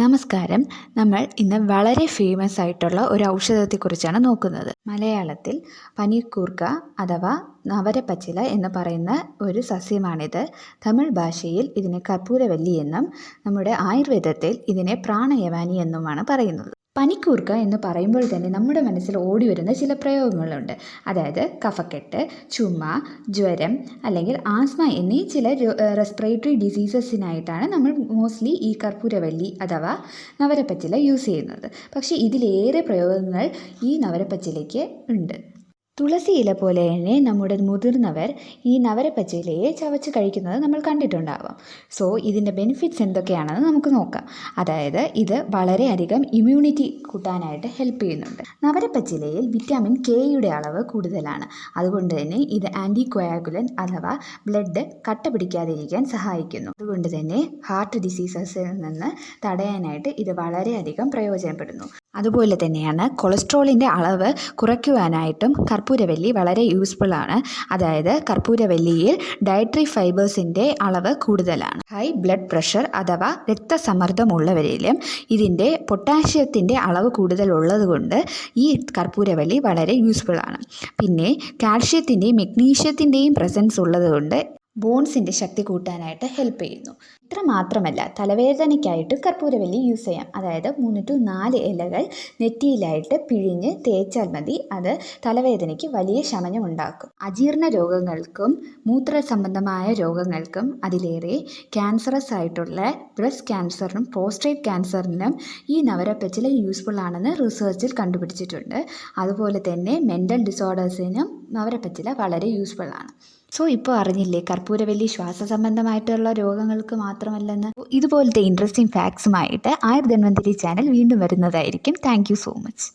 നമസ്കാരം. നമ്മൾ ഇന്ന് വളരെ ഫേമസ് ആയിട്ടുള്ള ഒരു ഔഷധത്തെക്കുറിച്ചാണ് നോക്കുന്നത്. മലയാളത്തിൽ പനിക്കൂർക്ക അഥവാ നവരപ്പച്ചില എന്ന് പറയുന്ന ഒരു സസ്യമാണിത്. തമിഴ് ഭാഷയിൽ ഇതിനെ കർപ്പൂരവല്ലി എന്നും നമ്മുടെ ആയുർവേദത്തിൽ ഇതിനെ പ്രാണയവാനി എന്നുമാണ് പറയുന്നത്. പനിക്കൂർക്ക എന്ന് പറയുമ്പോൾ തന്നെ നമ്മുടെ മനസ്സിൽ ഓടി വരുന്ന ചില പ്രയോഗങ്ങളുണ്ട്. അതായത് കഫക്കെട്ട് ചുമ ജ്വരം അല്ലെങ്കിൽ ആസ്മ എന്നീ ചില റെസ്പിറേറ്ററി ഡിസീസസിനായിട്ടാണ് നമ്മൾ മോസ്റ്റ്ലി ഈ കർപ്പൂരവല്ലി അഥവാ നവരപ്പച്ചില യൂസ് ചെയ്യുന്നത്. പക്ഷേ ഇതിലേറെ പ്രയോഗങ്ങൾ ഈ നവരപ്പച്ചിലയ്ക്ക് ഉണ്ട്. തുളസി ഇല പോലെ തന്നെ നമ്മുടെ മുതിർന്നവർ ഈ നവരപ്പച്ചിലയെ ചവച്ച് കഴിക്കുന്നത് നമ്മൾ കണ്ടിട്ടുണ്ടാവാം. സോ ഇതിന്റെ ബെനിഫിറ്റ്സ് എന്തൊക്കെയാണെന്ന് നമുക്ക് നോക്കാം. അതായത് ഇത് വളരെയധികം ഇമ്മ്യൂണിറ്റി കൂട്ടാനായിട്ട് ഹെൽപ്പ് ചെയ്യുന്നുണ്ട്. നവരപ്പച്ചിലയിൽ വിറ്റാമിൻ കെയുടെ അളവ് കൂടുതലാണ്. അതുകൊണ്ട് തന്നെ ഇത് ആന്റി കൊയാഗുലൻ അഥവാ ബ്ലഡ് കട്ട പിടിക്കാതിരിക്കാൻ സഹായിക്കുന്നു. അതുകൊണ്ട് തന്നെ ഹാർട്ട് ഡിസീസസിൽ നിന്ന് തടയാനായിട്ട് ഇത് വളരെയധികം പ്രയോജനപ്പെടുന്നു. അതുപോലെ തന്നെയാണ് കൊളസ്ട്രോളിന്റെ അളവ് കുറയ്ക്കുവാനായിട്ടും കർപ്പൂരവല്ലി വളരെ യൂസ്ഫുള്ളാണ് അതായത് കർപ്പൂരവല്ലിയിൽ ഡയറ്ററി ഫൈബേഴ്സിന്റെ അളവ് കൂടുതലാണ്. ഹൈ ബ്ലഡ് പ്രഷർ അഥവാ രക്തസമ്മർദ്ദമുള്ളവരിലും ഇതിന്റെ പൊട്ടാഷ്യത്തിന്റെ അളവ് കൂടുതൽ ഉള്ളതുകൊണ്ട് ഈ കർപ്പൂരവല്ലി വളരെ യൂസ്ഫുള്ളാണ് പിന്നെ കാൽഷ്യത്തിന്റെയും മെഗ്നീഷ്യത്തിന്റെയും പ്രസൻസ് ഉള്ളതുകൊണ്ട് ബോൺസിന്റെ ശക്തി കൂട്ടാനായിട്ട് ഹെൽപ്പ് ചെയ്യുന്നു. ഇത്ര മാത്രമല്ല തലവേദനയ്ക്കായിട്ട് കർപ്പൂരവല്ലി യൂസ് ചെയ്യാം. അതായത് മൂന്ന് ടു നാല് ഇലകൾ നെറ്റിയിലായിട്ട് പിഴിഞ്ഞ് തേച്ചാൽ മതി. അത് തലവേദനയ്ക്ക് വലിയ ശമനം ഉണ്ടാക്കും. അജീർണ രോഗങ്ങൾക്കും മൂത്ര സംബന്ധമായ രോഗങ്ങൾക്കും അതിലേറെ ക്യാൻസറസ് ആയിട്ടുള്ള ബ്രസ്റ്റ് ക്യാൻസറിനും പ്രോസ്റ്റേറ്റ് ക്യാൻസറിനും ഈ നവരപ്പച്ചില യൂസ്ഫുൾ ആണെന്ന് റിസർച്ചിൽ കണ്ടുപിടിച്ചിട്ടുണ്ട്. അതുപോലെ തന്നെ മെന്റൽ ഡിസോർഡേഴ്സിനും നവരപ്പച്ചില വളരെ യൂസ്ഫുൾ ആണ്. സോ ഇപ്പോൾ അറിഞ്ഞില്ലേ കർപ്പൂരവല്ലി ശ്വാസ സംബന്ധമായിട്ടുള്ള രോഗങ്ങൾക്ക് മാത്രമല്ലെന്ന്. ഇതുപോലത്തെ ഇൻട്രസ്റ്റിംഗ് ഫാക്ട്സുമായിട്ട് ആയുർ ധന്വന്തിരി ചാനൽ വീണ്ടും വരുന്നതായിരിക്കും. Thank so much